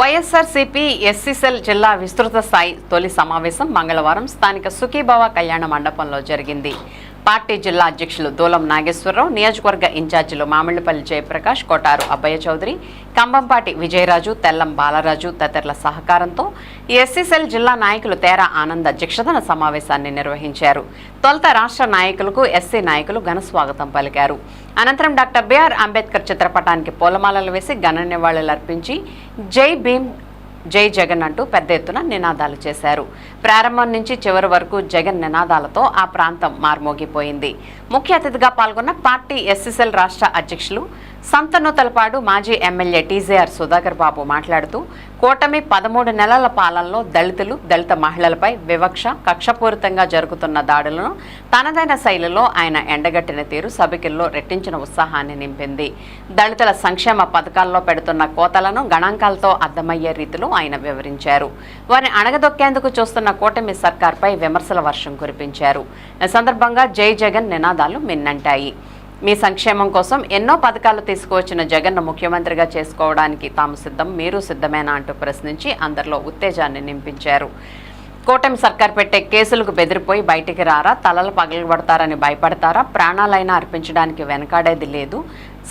YSRCP SC cell జిల్లా విస్తృత స్థాయి తొలి సమావేశం మంగళవారం స్థానిక సుఖీభావ కళ్యాణ మండపంలో జరిగింది. పార్టీ జిల్లా అధ్యక్షులు దూలం నాగేశ్వరరావు నియోజకవర్గ ఇన్ఛార్జీలు మామిళ్ళపల్లి జయప్రకాష్ కొటారు అబ్బయ్య చౌదరి కంబంపాటి విజయరాజు తెల్లం బాలరాజు తదితరుల సహకారంతో ఎస్సీసెల్ జిల్లా నాయకులు తేరా ఆనంద్ అధ్యక్షతన సమావేశాన్ని నిర్వహించారు. తొలుత రాష్ట్ర నాయకులకు ఎస్సీ నాయకులు ఘన స్వాగతం పలికారు. అనంతరం డాక్టర్ బిఆర్ అంబేద్కర్ చిత్రపటానికి పూలమాలలు వేసి ఘన నివాళులర్పించి జై భీమ్ జై జగన్ అంటూ పెద్ద ఎత్తున నినాదాలు చేశారు. ప్రారంభం నుంచి చివరి వరకు జగన్ నినాదాలతో ఆ ప్రాంతం మార్మోగిపోయింది. ముఖ్య అతిథిగా పాల్గొన్న పార్టీ ఎస్ఎస్ఎల్ రాష్ట్ర అధ్యక్షులు సంతనూతలపాడు మాజీ ఎమ్మెల్యే టీజేఆర్ సుధాకర్ బాబు మాట్లాడుతూ కూటమి పదమూడు నెలల పాలనలో దళితులు దళిత మహిళలపై వివక్ష కక్షపూరితంగా జరుగుతున్న దాడులను తనదైన శైలిలో ఆయన ఎండగట్టిన తీరు సభికుల్లో రెట్టించిన ఉత్సాహాన్ని నింపింది. దళితుల సంక్షేమ పథకాల్లో పెడుతున్న కోతలను గణాంకాలతో అర్థమయ్యే రీతిలో ఆయన వివరించారు. వారిని అణగదొక్కేందుకు చూస్తున్న కూటమి సర్కార్పై విమర్శల వర్షం కురిపించారు. ఈ సందర్భంగా జై జగన్ నినాదాలు మిన్నంటాయి. మీ సంక్షేమం కోసం ఎన్నో పథకాలు తీసుకువచ్చిన జగన్ను ముఖ్యమంత్రిగా చేసుకోవడానికి తాము సిద్ధం మీరు సిద్ధమేనా అంటూ ప్రశ్నించి అందరిలో ఉత్తేజాన్ని నింపించారు. కూటమి సర్కార్ పెట్టే కేసులకు బెదిరిపోయి బయటికి రారా తలలు పగలగొడతారని భయపడతారా ప్రాణాలైనా అర్పించడానికి వెనకాడేది లేదు.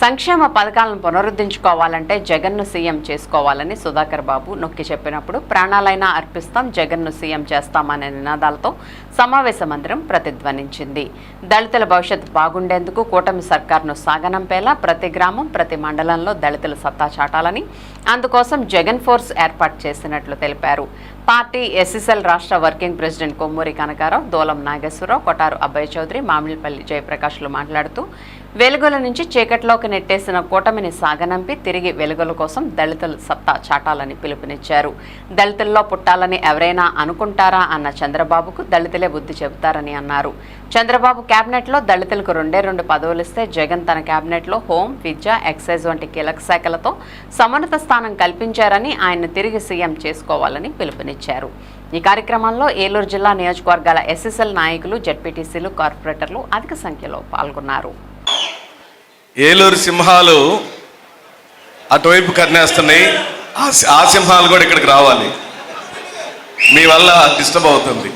సంక్షేమ పథకాలను పునరుద్ధరించుకోవాలంటే జగన్ను సీఎం చేసుకోవాలని సుధాకర్ బాబు నొక్కి చెప్పినప్పుడు ప్రాణాలైనా అర్పిస్తాం జగన్ను సీఎం చేస్తామనే నినాదాలతో సమావేశ మందిరం ప్రతిధ్వనించింది. దళితుల భవిష్యత్తు బాగుండేందుకు కూటమి సర్కార్ను సాగనంపేలా ప్రతి గ్రామం ప్రతి మండలంలో దళితుల సత్తా చాటాలని అందుకోసం జగన్ ఫోర్స్ ఏర్పాటు చేసినట్లు తెలిపారు. పార్టీ ఎస్ఎస్ఎల్ రాష్ట్ర వర్కింగ్ ప్రెసిడెంట్ కొమ్మూరి కనకారావు దోలం నాగేశ్వరరావు కొటారు అభయ్ చౌదరి మామిడిపల్లి జయప్రకాష్లు మాట్లాడుతూ వెలుగుల నుంచి చీకట్లోకి నెట్టేసిన కూటమిని సాగనంపి తిరిగి వెలుగుల కోసం దళితులు సత్తా చాటాలని పిలుపునిచ్చారు. దళితుల్లో పుట్టాలని ఎవరైనా అనుకుంటారా అన్న చంద్రబాబుకు దళితులే బుద్ధి చెబుతారని అన్నారు. చంద్రబాబు కేబినెట్లో దళితులకు రెండే రెండు పదవులు ఇస్తే జగన్ తన కేబినెట్లో హోం విద్య ఎక్సైజ్ వంటి కీలక శాఖలతో సమన్నత స్థానం కల్పించారని ఆయన తిరిగి సీఎం చేసుకోవాలని పిలుపునిచ్చారు. ఈ కార్యక్రమంలో ఏలూరు జిల్లా నియోజకవర్గాల ఎస్ఎస్ఎల్ నాయకులు జడ్పీటీసీలు కార్పొరేటర్లు అధిక సంఖ్యలో పాల్గొన్నారు. ఏలూరు సింహాలు అటువైపు కన్నేస్తున్నాయి ఆ సి- ఆ సింహాలు కూడా ఇక్కడికి రావాలి. మీ వల్ల డిస్టర్బ్ అవుతుంది.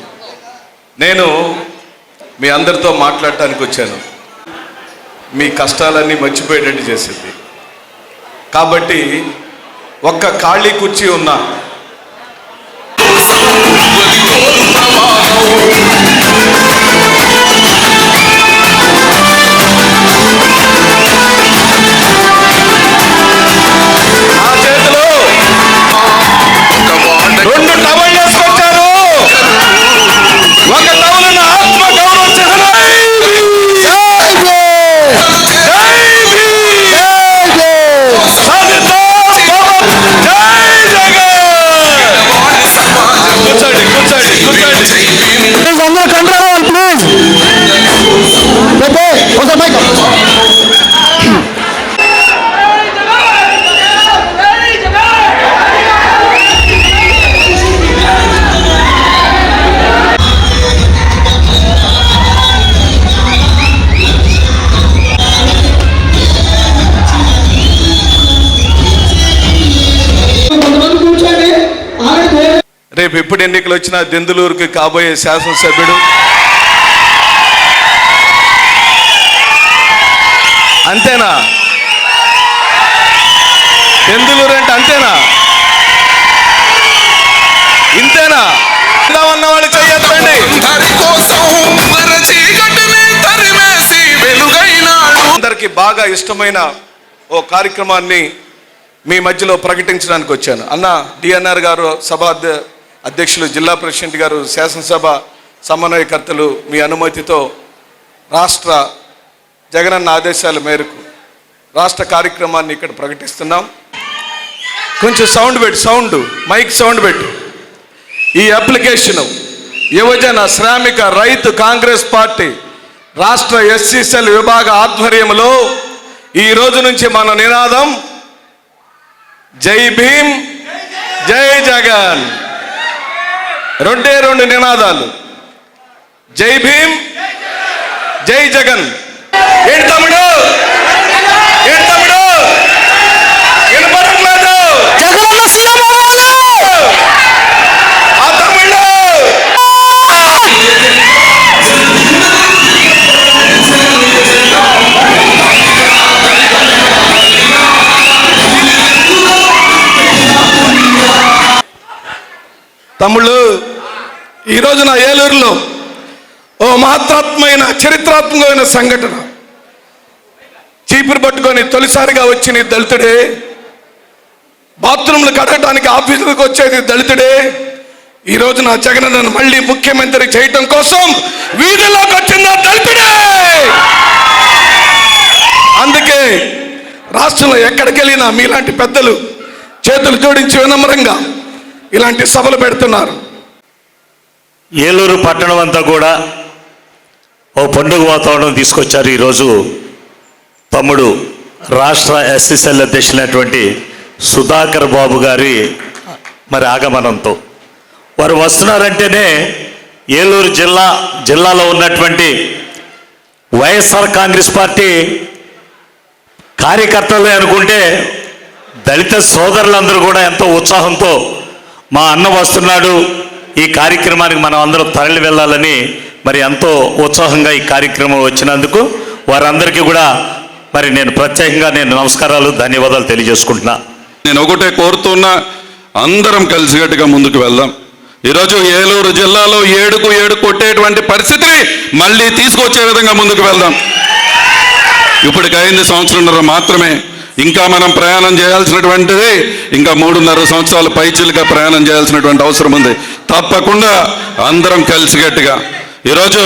నేను మీ అందరితో మాట్లాడటానికి వచ్చాను. మీ కష్టాలన్నీ మర్చిపోయేటట్టు చేసింది. కాబట్టి ఒక్క ఖాళీ కుర్చీ ఉన్నా. రేపు ఎప్పుడు ఎన్నికలు వచ్చినా దెందులూరుకి కాబోయే శాసనసభ్యుడు. అంతేనా? దెందులూరు అంటే అంతేనా? ఇంతేనా? ఉన్న వాళ్ళు చెయ్యండి అందరికి బాగా ఇష్టమైన ఓ కార్యక్రమాన్ని మీ మధ్యలో ప్రకటించడానికి వచ్చాను. అన్న డిఎన్ఆర్ గారు సభ అధ్యక్షులు జిల్లా ప్రెసిడెంట్ గారు శాసనసభ సమన్వయకర్తలు మీ అనుమతితో రాష్ట్ర జగనన్న ఆదేశాల మేరకు రాష్ట్ర కార్యక్రమాన్ని ఇక్కడ ప్రకటిస్తున్నాం. కొంచెం సౌండ్ పెట్టు సౌండ్ మైక్ సౌండ్ పెట్టు. ఈ అప్లికేషను యువజన శ్రామిక రైతు కాంగ్రెస్ పార్టీ రాష్ట్ర ఎస్సీసెల్ విభాగ ఆధ్వర్యంలో ఈ రోజు నుంచి మన నినాదం జై భీమ్ జై జగన్. రెండే రెండు నినాదాలు. జై భీమ్ జై జగన్. ఏంటి తమ్ముడు? తమ్ముళ్ళు ఈరోజు నా ఏలూరులో ఓ మహత్తరాత్మైన చరిత్రాత్మకమైన సంఘటన. చీపురు పట్టుకొని తొలిసారిగా వచ్చిన దళితుడే. బాత్రూంలు కడగటానికి ఆఫీసులకు వచ్చేది దళితుడే. ఈ నా జగన్ మళ్ళీ ముఖ్యమంత్రి చేయటం కోసం వీధిలోకి వచ్చింది దళితుడే. అందుకే రాష్ట్రంలో ఎక్కడికి వెళ్ళినా మీలాంటి పెద్దలు చేతులు జోడించి వినమ్రంగా ఇలాంటి సభలు పెడుతున్నారు. ఏలూరు పట్టణం అంతా కూడా ఓ పండుగ వాతావరణం తీసుకొచ్చారు ఈరోజు తమ్ముడు రాష్ట్ర ఎస్ఎస్ఎల్ అధ్యక్షులైనటువంటి సుధాకర్ బాబు గారి మరి ఆగమనంతో. వారు వస్తున్నారంటేనే ఏలూరు జిల్లా జిల్లాలో ఉన్నటువంటి వైఎస్ఆర్ కాంగ్రెస్ పార్టీ కార్యకర్తలే అనుకుంటే దళిత సోదరులందరూ కూడా ఎంతో ఉత్సాహంతో మా అన్న వస్తున్నాడు. ఈ కార్యక్రమానికి మనం అందరం తరలి వెళ్ళాలని మరి ఎంతో ఉత్సాహంగా ఈ కార్యక్రమం వచ్చినందుకు వారందరికీ కూడా మరి నేను ప్రత్యేకంగా నేను నమస్కారాలు ధన్యవాదాలు తెలియజేసుకుంటున్నా. నేను ఒకటే కోరుతున్నా అందరం కలిసికట్టుగా ముందుకు వెళ్దాం. ఈరోజు ఏలూరు జిల్లాలో ఏడుకు ఏడు కొట్టేటువంటి పరిస్థితిని మళ్ళీ తీసుకొచ్చే విధంగా ముందుకు వెళ్దాం. ఇప్పటికి ఐదు సంవత్సరంన్నర మాత్రమే ఇంకా మనం ప్రయాణం చేయాల్సినటువంటిది ఇంకా మూడున్నర సంవత్సరాలు పైచిలుగా ప్రయాణం చేయాల్సినటువంటి అవసరం ఉంది. తప్పకుండా అందరం కలిసికట్టుగా ఈరోజు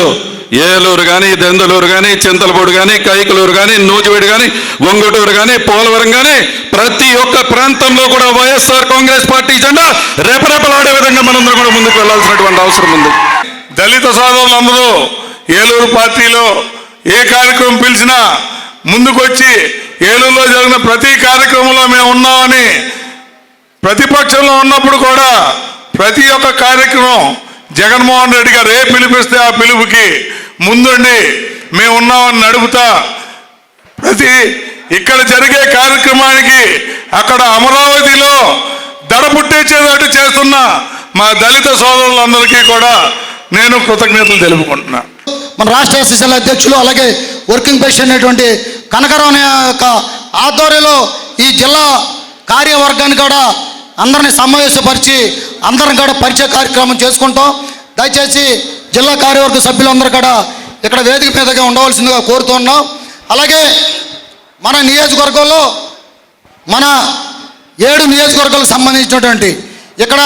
ఏలూరు కానీ దెందులూరు కానీ చింతలపూడి కానీ కైకలూరు కానీ నూజివీడు కానీ ఒంగుటూరు కానీ పోలవరం కానీ ప్రతి ఒక్క ప్రాంతంలో కూడా వైఎస్ఆర్ కాంగ్రెస్ పార్టీ జెండా రేపరేపలాడే విధంగా మనందరం కూడా ముందుకు వెళ్ళాల్సినటువంటి అవసరం ఉంది. దళిత సోదరులందరూ ఏలూరు పార్టీలో ఏ కార్యక్రమం పిలిచినా ముందుకొచ్చి ఏలూరులో జరిగిన ప్రతి కార్యక్రమంలో మేము ఉన్నామని ప్రతిపక్షంలో ఉన్నప్పుడు కూడా ప్రతి ఒక్క కార్యక్రమం జగన్మోహన్ రెడ్డి గారు ఏ పిలిపిస్తే ఆ పిలుపుకి ముందుండి మేము ఉన్నామని నడుపుతా ప్రతి ఇక్కడ జరిగే కార్యక్రమానికి అక్కడ అమరావతిలో దడ పుట్టించేటట్టు చేస్తున్న మా దళిత సోదరులందరికీ కూడా నేను కృతజ్ఞతలు తెలుపుకుంటున్నా. మన రాష్ట్ర ఎస్ఎస్ఎల్ అధ్యక్షులు అలాగే వర్కింగ్ ప్రెసిడెంట్ అయినటువంటి కనకరావు అనే యొక్క ఆధ్వర్యంలో ఈ జిల్లా కార్యవర్గాన్ని కూడా అందరిని సమావేశపరిచి అందరం కూడా పరిచయ కార్యక్రమం చేసుకుంటాం. దయచేసి జిల్లా కార్యవర్గ సభ్యులందరూ కూడా ఇక్కడ వేదిక మీదగా ఉండవలసిందిగా కోరుతున్నాం అలాగే మన నియోజకవర్గంలో మన ఏడు నియోజకవర్గాలకు సంబంధించినటువంటి ఇక్కడ